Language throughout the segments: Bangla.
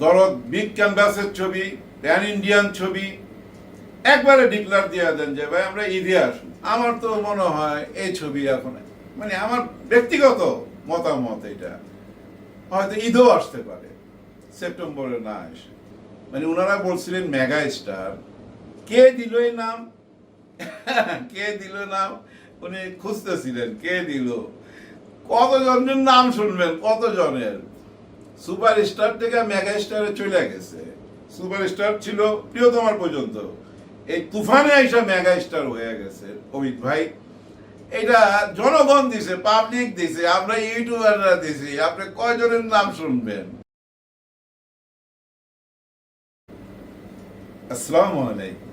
ধরো বিগ ক্যানভাসের ছবি প্যান ইন্ডিয়ান ছবি, একবারে ডিক্লার দিয়ে দেন যে, ভাই, আমরা ঈদে আসুন আমার তো মনে হয় এই ছবি এখন মানে আমার ব্যক্তিগত মতামত এটা, হয়তো ঈদও আসতে পারে, সেপ্টেম্বরে না এসে। মানে ওনারা বলছিলেন, মেগা স্টার। কে দিল এই নাম? কে দিল নাম? উনি খুঁজতেছিলেন, কে দিল? কতজনের নাম শুনবেন? কতজনের? সুপার স্টার থেকে মেগা স্টারে চলে গেছে। সুপার স্টার ছিল প্রিয়তমার পর্যন্ত। এই তুফানে আইসা মেগা স্টার হয়ে গেছে, অমিত ভাই। এটা জনগণ দিছে পাবলিক দিছে, আমরা ইউটিউবাররা দিছি, আপনি কয়জনের নাম শুনবেন? আসসালামু আলাইকুম।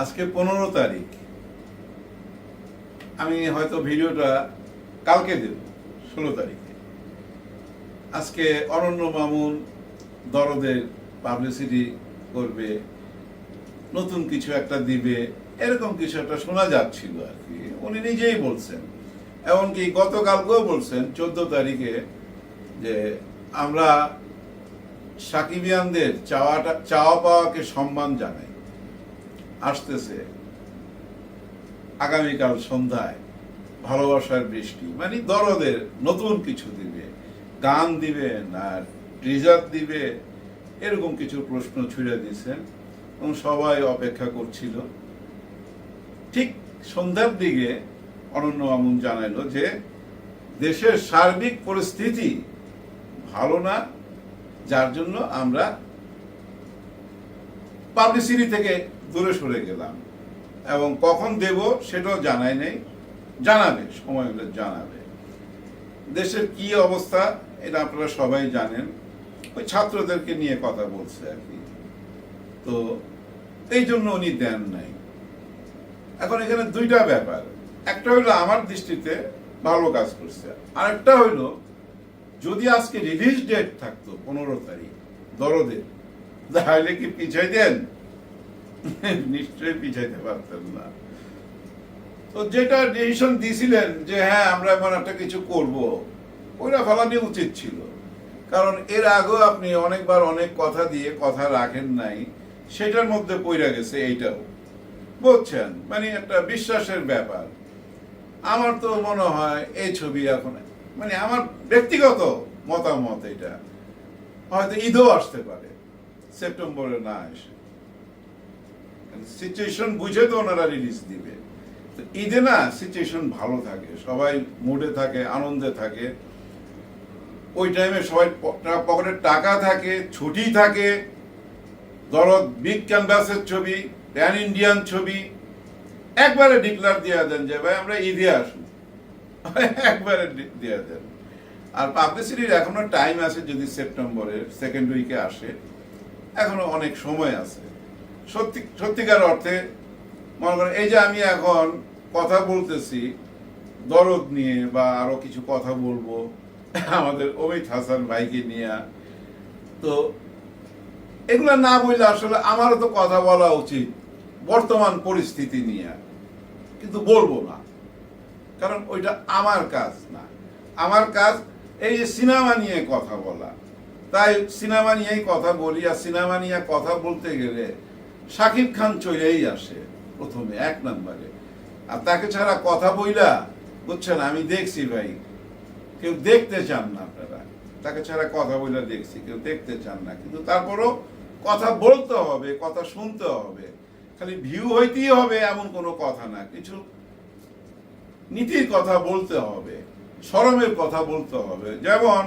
আজকে পনেরো তারিখ। আমি হয়তো ভিডিওটা কালকে দেব, ষোলো তারিখে। আজকে অরণ্য মামুন দরদের পাবলিসিটি করবে, নতুন কিছু একটা দিবে, এরকম কিছু একটা শোনা যাচ্ছিল আর কি। উনি নিজেই বলছেন। এমনকি গতকালকেও বলছেন, চোদ্দ তারিখে যে আমরা সাকিবিয়ানদের চাওয়াটা, চাওয়া পাওয়াকে সম্মান জানাই। আসতেছে আগামীকাল সন্ধ্যায় ভালোবাসার বৃষ্টি। মানে দরদের নতুন কিছু দিবে। গান দিবে না ট্রিজার দিবে, এরকম কিছু প্রশ্ন ছুড়ে দিয়েছেন এবং সবাই অপেক্ষা করছিল। ঠিক সন্ধ্যার দিকে অনন্য মামুন জানাইলো যে, দেশের সার্বিক পরিস্থিতি ভালো না, যার জন্য আমরা পাবলিসিটি থেকে দূরে সরে গেলাম। এবং কখন দেব সেটাও জানাই নেই, জানাবে, সময় হলে জানাবে। দেশের কি অবস্থা, এটা আপনারা সবাই জানেন। ওই ছাত্রদেরকে নিয়ে কথা বলছে আর কি। তো এই জন্য উনি দেন নাই। এখন এখানে দুইটা ব্যাপার। একটা হইল আমার দৃষ্টিতে ভালো কাজ করছে। আরেকটা হইল, যদি আজকে রিলিজ ডেট থাকতো, পনেরো তারিখ দরদের তাহলে কি পিছাই দেন? নিশ্চয়ই পিছাইতে পারতেন না। তো যেটা ডিসিশন দিয়েছিলেন যে হ্যাঁ আমরা এমন একটা কিছু করব, ওইটা ফেলানি উচিত ছিল। কারণ এর আগেও আপনি অনেকবার অনেক কথা দিয়ে কথা রাখেন নাই, সেটার মধ্যে পইরা গেছে এইটাও। বুঝছেন? মানে একটা বিশ্বাসের ব্যাপার। আমার তো মনে হয় এই ছবি এখন মানে আমার ব্যক্তিগত মতামত এটা। হয়তো ঈদও আসতে পারে, সেপ্টেম্বরে না এসে। সিচুয়েশন বুঝে তো ওনারা রিলিজ দিবে। ঈদে না সিচুয়েশন ভালো থাকে। সবাই মুডে থাকে, আনন্দে থাকে। ওই টাইমে সবাই পকেটে টাকা থাকে, ছুটি থাকে। ধরো বিগ ক্যানভাসের ছবি প্যান ইন্ডিয়ান ছবি। একবারে ডিক্লার দিয়ে দেন যে, ভাই, আমরা ঈদে আসুন একবারে দিয়ে দেন। আর পাবলিসিটির এখনও টাইম আছে যদি সেপ্টেম্বরের সেকেন্ড উইকে আসে। এখনও অনেক সময় আছে। সত্যি সত্যিকার অর্থে মনে করেন, এই যে আমি এখন কথা বলতেছি, দরদ নিয়ে বা আরও কিছু কথা বলব, আমাদের অমিত হাসান ভাইকে নিয়ে। তো এগুলো না বললে আসলে আমারও তো কথা বলা উচিত, বর্তমান পরিস্থিতি নিয়ে। কিন্তু বলব না, কারণ ওইটা আমার কাজ না। আমার কাজ এই যে সিনেমা নিয়ে কথা বলা। তাই সিনেমা নিয়েই কথা বলি, আর সিনেমা নিয়ে কথা বলতে গেলে শাকিব খান চলেই আসে। প্রথমে, এক নম্বরে। আর তাকে ছাড়া কথা বইলা, বুঝছেন, আমি দেখছি ভাই, কেউ দেখতে চান না আপনারা। তাকে ছাড়া কথা বইলা দেখছি, কেউ দেখতে চান না। কিন্তু তারপরও কথা বলতে হবে, কথা শুনতে হবে। খালি ভিউ হইতেই হবে, এমন কোনো কথা না। কিছু নীতির কথা বলতে হবে শরমের কথা বলতে হবে। যেমন,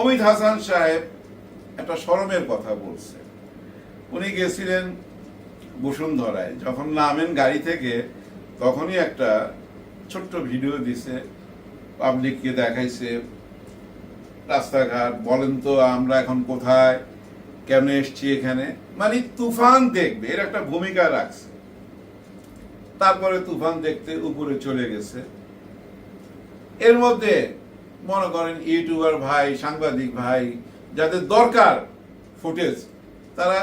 অমিত হাসান সাহেব একটা শরমের কথা বলছে। উনি গেছিলেন বসুন্ধরায়। যখন নামেন গাড়ি থেকে, তখনই একটা ছোট্ট ভিডিও দিছে পাবলিককে দেখাইছে, রাস্তাঘাট, বলেন তো আমরা এখন কোথায়, কেন এসছি এখানে? মানে তুফান দেখবে, এর একটা ভূমিকা রাখছে। তারপরে তুফান দেখতে উপরে চলে গেছে। এর মধ্যে মনে করেন ইউটিউবার ভাই, সাংবাদিক ভাই, যাদের দরকার ফুটেজ, তারা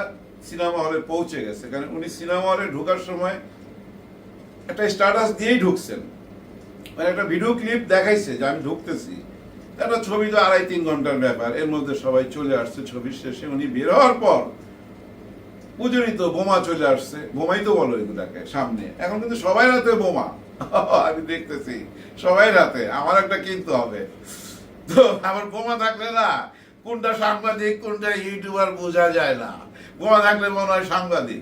সিনেমা হলে পৌঁছে গেছে। কারণ উনি সিনেমা হলে ঢোকার সময় একটা স্ট্যাটাস দিয়েই ঢুকছেন। মানে একটা ভিডিও ক্লিপ দেখাইছে যে আমি ঢুকতেছি। একটা ছবি তো আড়াই তিন ঘণ্টার ব্যাপার। এর মধ্যে সবাই চলে আসছে ছবির শেষে। উনি বের হওয়ার পর তো বোমা চলে আসছে। বোমাই তো বলো এগুলাকে সামনে। এখন কিন্তু সবাই রাতে বোমা। আমি দেখতেছি, সবাই রাতে। আমার একটা কিনতে হবে। তো আমার বোমা থাকলে না, কোনটা সাংবাদিক, কোনটা ইউটিউবার বোঝা যায় না। বোমা থাকলে মনে হয় সাংবাদিক।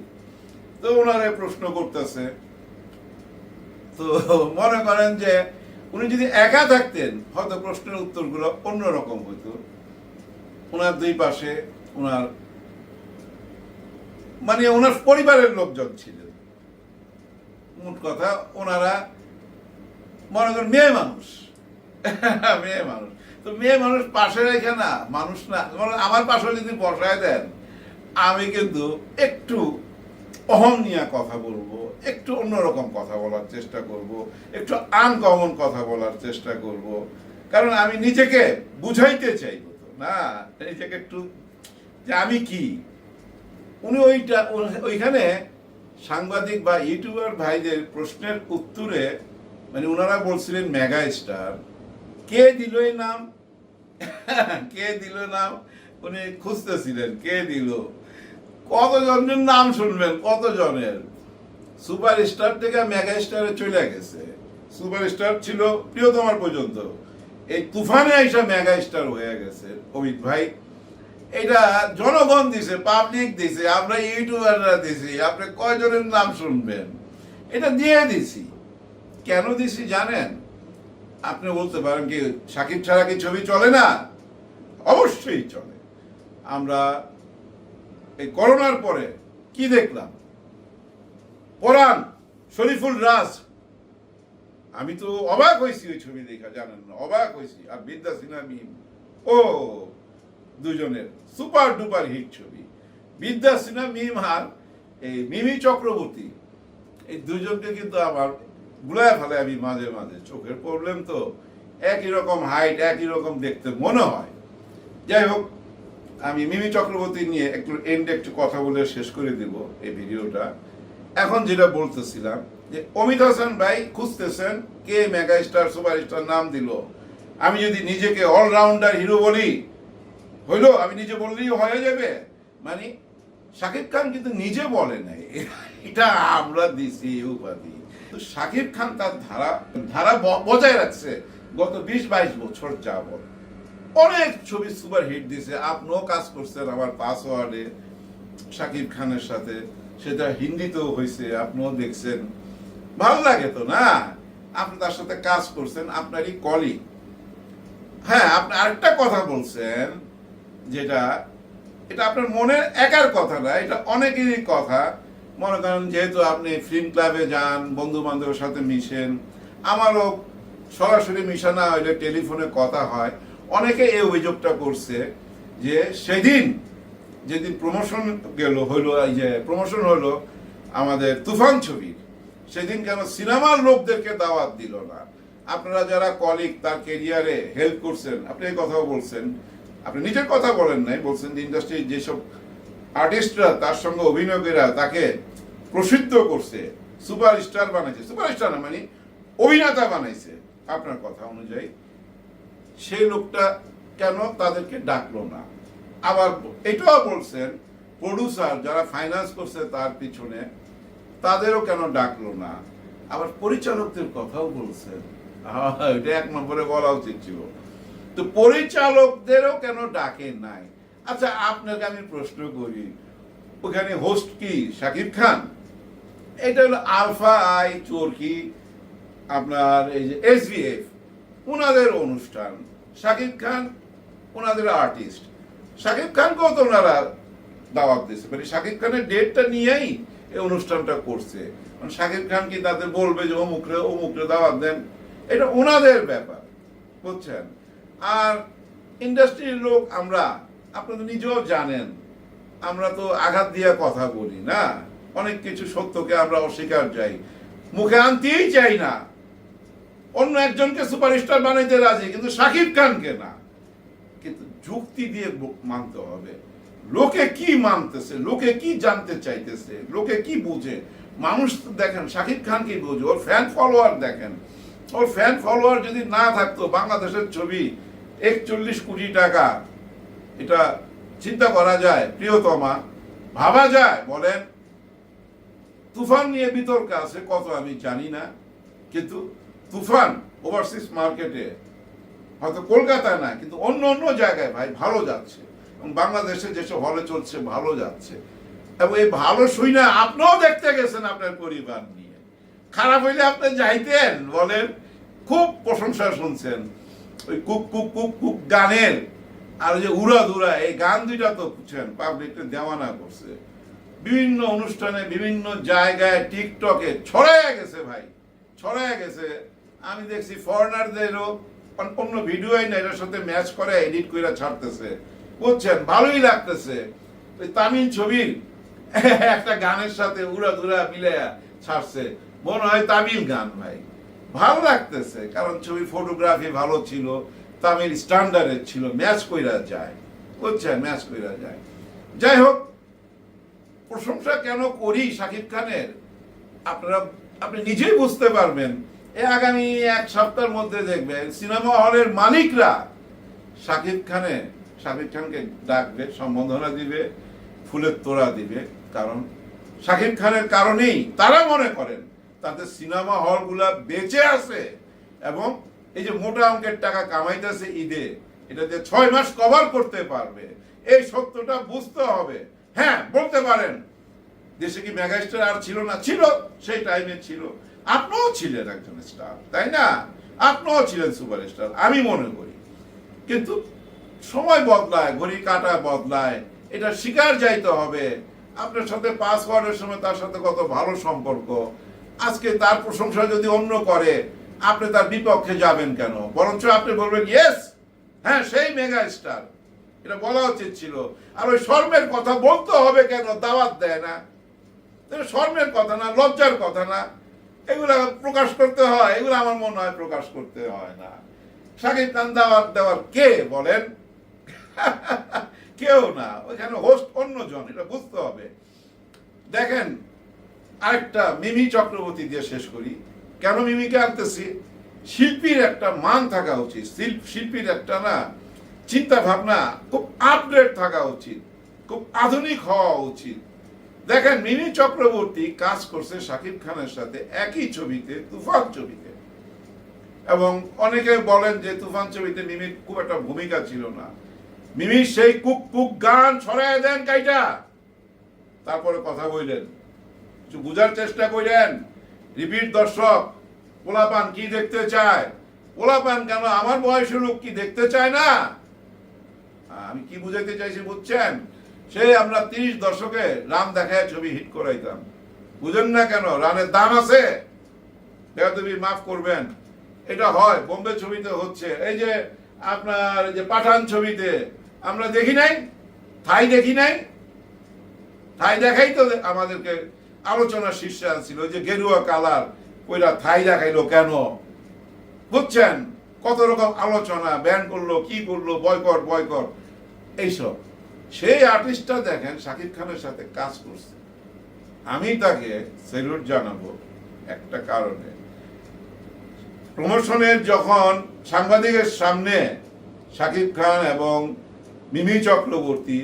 তো ওনারে প্রশ্ন করতেছে। তো মনে করেন যে উনি যদি একা থাকতেন, হয়তো প্রশ্নের উত্তরগুলো অন্যরকম হতো ওনার দুই পাশে ওনার মানে ওনার পরিবারের লোকজন ছিলেন। মোট কথা ওনারা মনে করেন মেয়ে মানুষ। মেয়ে মানুষ। তো মেয়ে মানুষ পাশে রেখে না, মানুষ না। আমার পাশে যদি বসায় দেন আমি কিন্তু একটু অহম নিয়ে কথা বলব, একটু অন্যরকম কথা বলার চেষ্টা করব, একটু আনকমন কথা বলার চেষ্টা করব। কারণ আমি নিজেকে বুঝাইতে চাইব না? নিজেকে একটু যে আমি কি? উনি ওইটা, ওইখানে সাংবাদিক বা ইউটিউবার ভাইদের প্রশ্নের উত্তরে মানে ওনারা বলছিলেন মেগা স্টার কে দিল এই নাম? কে দিল নাম? উনি খুঁজতেছিলেন, কে দিল? কতজনের নাম শুনবেন? কতজনের? সুপার স্টার থেকে মেগা স্টারে চলে গেছে। সুপার স্টার ছিল প্রিয়তমার পর্যন্ত। এই তুফানে আইসা মেগা স্টার হয়ে গেছে, অমিত ভাই। এটা জনগণ দিছে পাবলিক দিছে, আমরা ইউটিউবাররা দিছি, আপনি কয়জনের নাম শুনবেন? এটা দিয়ে দিছি। কেন দিছি জানেন? আপনি বলতে পারেন কি, সাকিব ছাড়া কি ছবি চলে না? অবশ্যই চলে। আমরা এই করোনার পরে কি দেখলাম? পরাণ, শরীফুল রাজ। আমি তো অবাক হয়েছি ওই ছবি দেখা, জানেন না? অবাক হয়েছি। আর বিদ্যা সিনহা মিম। ও, দুজনের সুপার ডুপার হিট ছবি। বিদ্যা সিনহা মিম আর এই মিমি চক্রবর্তী। এই দুজনকে কিন্তু আমার গুলায় ফেলে আমি মাঝে মাঝে। চোখের প্রবলেম তো একই রকম হাইট একই রকম দেখতে মনে হয়। যাই হোক আমি মিমি চক্রবর্তী নিয়ে একটু এন্ডে একটু কথা বলে শেষ করে দিব এই ভিডিওটা। এখন যেটা বলতেছিলাম যে অমিত হাসান ভাই খুঁজতেছেন কে মেগা স্টার সুপার স্টার নাম দিল। আমি যদি নিজেকে অলরাউন্ডার হিরো বলি, হইল? আমি নিজে বললেই হয়ে যাবে। মানে শাকিব খান কিন্তু নিজে বলে নাই। এটা আমরা দিছি উপাধি। তো শাকিব খান তার ধারা ধারা বজায় রাখছে গত বিশ বাইশ বছর যাবত অনেক ছবি সুপার হিট দিছে। আপনিও কাজ করছেন আমার পাসওয়ার্ডে শাকিব খানের সাথে। সেটা হিন্দিতেও হয়েছে আপনিও দেখছেন। ভালো লাগে তো, না? আপনি তার সাথে কাজ করছেন, আপনারই কলিগ হ্যাঁ আপনি আরেকটা কথা বলছেন, যেটা, এটা আপনার মনের একার কথা না, এটা অনেকেরই কথা। মনে করেন, যেহেতু আপনি ফিল্ম ক্লাবে যান বন্ধু বান্ধবের সাথে মিশেন, আমারও সরাসরি মিশা না হইলে টেলিফোনে কথা হয়। অনেকে এই অভিযোগটা করছে যে সেদিন যেদিন প্রমোশন গেল, হইল এই যে প্রমোশন হলো আমাদের তুফান ছবির সেদিন কেন সিনেমার লোকদেরকে দাওয়াত দিল না? আপনারা যারা কলিগ তার কেরিয়ারে হেল্প করছেন, আপনি এই কথাও বলছেন। আপনি নিজের কথা বলেন নাই, বলছেন যে ইন্ডাস্ট্রির যেসব আর্টিস্টরা তার সঙ্গে অভিনয়কেরা তাকে প্রসিদ্ধ করছে সুপার স্টার বানাইছে। সুপার স্টার মানে অভিনেতা বানাইছে, আপনার কথা অনুযায়ী। সেই লোকটা কেন তাদেরকে ডাকলো না? আবার এটাও বলছেন প্রডিউসার যারা ফাইন্যান্স করছে তার পিছনে, তাদেরও কেন ডাকলো না? আবার পরিচালকদের কথাও বলছেন। এটা এক নম্বরে বলা উচিত ছিল। তো পরিচালকদেরও কেন ডাকে নাই? আচ্ছা আপনাকে আমি প্রশ্ন করি, ওখানে হোস্ট কি? শাকিব খান? এটা হলো আলফা আই চোরকি, আপনার এই যে এস এসবিএফ ওনাদের অনুষ্ঠান। শাকিব খান ওনাদের আর্টিস্ট শাকিব খানকেও তো ওনারা দাওয়াত দিয়েছে। মানে শাকিব খানের ডেটটা নিয়েই এই অনুষ্ঠানটা করছে। মানে শাকিব খান কি তাদের বলবে যে অমুকরে অমুকরে দাওয়াত দেন? এটা ওনাদের ব্যাপার, বুঝছেন? আর ইন্ডাস্ট্রির লোক আমরা, আপনারা নিজেও জানেন, আমরা তো আঘাত দিয়ে কথা বলি, না? অনেক কিছু সত্যকে আমরা অস্বীকার যাই। মুখে আনতেই চাই না। অন্য একজনকে সুপারস্টার বানাইতে রাজি, কিন্তু শাকিব খানকে না। কিন্তু যুক্তি দিয়ে মানতে হবে। লোকে কি মানতেছে, লোকে কি জানতে চাইতেছে, লোকে কি বুঝে? মানুষ দেখেন শাকিব খান কি বুঝে? ওর ফ্যান ফলোয়ার দেখেন। ওর ফ্যান ফলোয়ার যদি না থাকতো, বাংলাদেশের ছবি একচল্লিশ কোটি টাকা। এটা চিন্তা করা যায়, প্রিয়তমা। ভাবা যায়, বলেন, তুফান নিয়ে বিতর্ক আছে, কত আমি জানি না। কিন্তু তুফান ওভারসিজ মার্কেটে হয়তো কলকাতায় না কিন্তু অন্য অন্য জায়গায় ভাই ভালো যাচ্ছে। এবং বাংলাদেশে যেসব হলে চলছে, ভালো যাচ্ছে। এবং এই ভালো শুই না, আপনিও দেখতে গেছেন আপনার পরিবার নিয়ে। খারাপ হইলে আপনি যাইতেন, বলেন। খুব প্রশংসা শুনছেন। ওই কুক কুক কুক কুক গানের। আর যে উড়া দুরা এই গান দুইটা তো বুঝছেন, পাবলিককে দেওয়ানা করছে। বিভিন্ন অনুষ্ঠানে বিভিন্ন জায়গায়, টিকটকে ছড়াইয়া গেছে ভাই। ছড়াইয়া গেছে। আমি দেখছি ফরেনারদেরও অন্য ভিডিও না, এটার সাথে ম্যাচ করে এডিট করে ছাড়তেছে। বুঝছেন? ভালোই লাগতেছে। ওই তামিল ছবির একটা গানের সাথে উড়া দুরা মিলে ছাড়ছে। মনে হয় তামিল গান, ভাই। ভালো লাগতেছে, কারণ ছবি ফটোগ্রাফি ভালো ছিল, তামিল স্ট্যান্ডার্ডের ছিল ম্যাচ কইরা যায়। বুঝছেন? ম্যাচ কইরা যায়। যাই হোক, প্রশংসা কেন করি শাকিব খানের? আপনারা, আপনি নিজেই বুঝতে পারবেন। এই আগামী এক সপ্তাহের মধ্যে দেখবেন, সিনেমা হলের মালিকরা শাকিব খানে শাকিব খানকে ডাকবে, সম্বোধনা দিবে, ফুলের তোড়া দিবে, কারণ শাকিব খানের কারণেই তারা মনে করেন তাদের সিনেমা হলগুলা বেঁচে আছে এবং এই যে মোটা অঙ্কের টাকা কামাইতেছে ঈদে, এটা দিয়ে ছয় মাস কভার করতে পারবে, এই সত্যটা বুঝতে হবে। হ্যাঁ বলতে পারেন, দেশে কি মেগাস্টার আর ছিল না? ছিল, সেই টাইমে ছিল। আপনিও ছিলেন একজন স্টার তাই না? আপনিও ছিলেন সুপারস্টার আমি মনে করি। কিন্তু সময় বদলায়, ঘড়ি কাটা বদলায়, এটা শিকার যাইতে হবে। আপনার সাথে পাস হওয়ার সময় তার সাথে কত ভালো সম্পর্ক। আজকে তার প্রশংসা যদি অন্য করে, আপনি তার বিপক্ষে যাবেন কেন? বরঞ্চ আপনি বলবেন ইয়েস হ্যাঁ সেই মেগা স্টার এটা বলা উচিত ছিল। আর ওই শর্মের কথা বলতে হবে কেন? দাওয়াত দেয় না। শর্মের কথা না, লজ্জার কথা না। এগুলা প্রকাশ করতে হয়, এগুলো আমার মনে হয় প্রকাশ করতে হয় না। শাকিব খান দাওয়াত দেওয়ার কে বলেন? কেউ না, ওইখানে হোস্ট অন্যজন, এটা বুঝতে হবে। দেখেন, আরেকটা মিমি চক্রবর্তী দিয়ে শেষ করি। কেন মিমিকে আনতেছি? শিল্পীর একটা মান থাকা উচিত। শিল্প শিল্পীর একটা না চিন্তা ভাবনা খুব আপডেট থাকা উচিত, খুব আধুনিক হওয়া উচিত। দেখেন মিমি চক্রবর্তী কাজ করছে শাকিব খানের সাথে একই ছবিতে, তুফান ছবিতে। এবং অনেকে বলেন যে তুফান ছবিতে মিমির খুব একটা ভূমিকা ছিল না। মিমি সেই কুক কুক গান ছড়াই দেন কাইটা। তারপরে কথা বললেন। বুঝার চেষ্টা করলেন। রিপিট, দর্শক, পোলাপান কি দেখতে চায়? পোলাপান কেন আমার বয়সের লোক কি দেখতে চায় না? আমি কি বুঝাইতে চাইছি বুঝছেন? সেই আমরা তিরিশ দশকে রাম দেখায় ছবি হিট করাইতাম। বুঝেন না কেন? রানের দাম আছে। তুমি মাফ করবেন। এটা হয়, বোম্বে ছবিতে হচ্ছে। এই যে আপনার যে পাঠান ছবিতে, আমরা দেখি নাই? থাই দেখি নাই? থাই দেখাই তো আমাদেরকে আলোচনার শীর্ষে আনছিল। যে গেরুয়া কালার ওইটা থাই দেখাইলো কেন? বুঝছেন? কত রকম আলোচনা, ব্যান করল, কি করল, বয়কট বয়কট, এইসব। সেই আর্টিস্টটা দেখেন শাকিব খানের সাথে কাজ করছে। আমি তাকে সেলুট জানাব একটা কারণে। প্রমোশনের যখন সাংবাদিকের সামনে শাকিব খান এবং মিমি চক্রবর্তী,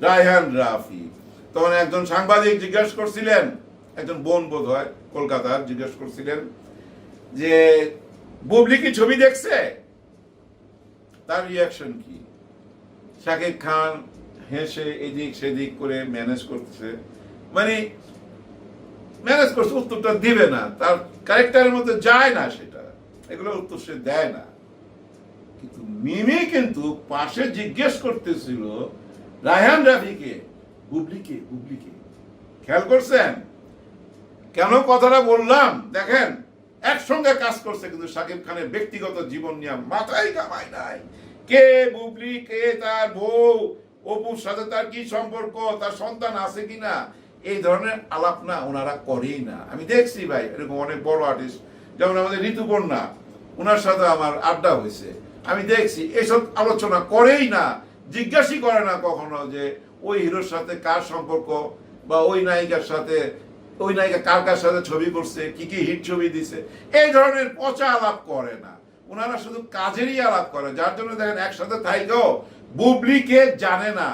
রায়হান রাফি, তখন একজন সাংবাদিক জিজ্ঞেস করছিলেন, একজন বোন বোধ হয় কলকাতার জিজ্ঞেস করছিলেন যে, বুবলি কি ছবি দেখছে? তার রিয়াকশন কি? শাকিব খান হেসে এদিক সেদিক করে ম্যানেজ করতেছে। মানে ম্যানেজ করছে, উত্তরটা দিবে না। তার ক্যারেক্টারের মধ্যে যায় না সেটা। এগুলো উত্তর সে দেয় না। কিন্তু মিমি কিন্তু পাশে জিজ্ঞেস করতেছিল, রায়হান রাফিকে, বুবলিকে বুবলিকে। খেয়াল করছেন? কেন কথাটা বললাম? দেখেন, একসঙ্গে কাজ করছে কিন্তু সাকিব খানের ব্যক্তিগত জীবন নিয়ে মাথায় কামাই নাই। কে বুবলি, কে তার বউ? অপুর সাথে তার কি সম্পর্ক? তার সন্তান আছে কিনা? এই ধরনের আলাপ না ওনারা করেই না। আমি দেখছি ভাই, এরকম অনেক বড় আর্টিস্ট যেমন আমাদের ঋতুপর্ণা ওনার সাথে আমার আড্ডা হয়েছে। আমি দেখছি, এসব আলোচনা করেই না, জিজ্ঞাসই করে না কখনো যে ওই হিরোর সাথে কার সম্পর্ক বা ওই নায়িকার সাথে, ওই নায়িকা কার কার সাথে ছবি করছে, কি কি হিট ছবি দিছে। এই ধরনের পচা আলাপ করে না। ওনারা শুধু কাজেরই আলাপ করে, যার জন্য দেখেন একসাথে থাইকেও বুবলিকে জানে না।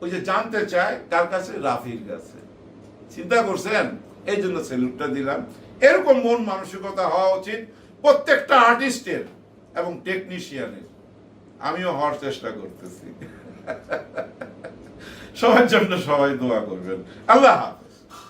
ওই যে জানতে চায় কার কাছে? রাফির কাছে। চিন্তা করছেন? এই জন্য সেলুটটা দিলাম। এরকম মন মানসিকতা হওয়া উচিত প্রত্যেকটা আর্টিস্টের এবং টেকনিশিয়ানের আমিও হওয়ার চেষ্টা করতেছি। সবার জন্য সবাই দোয়া করবেন। আল্লাহ হাফেজ।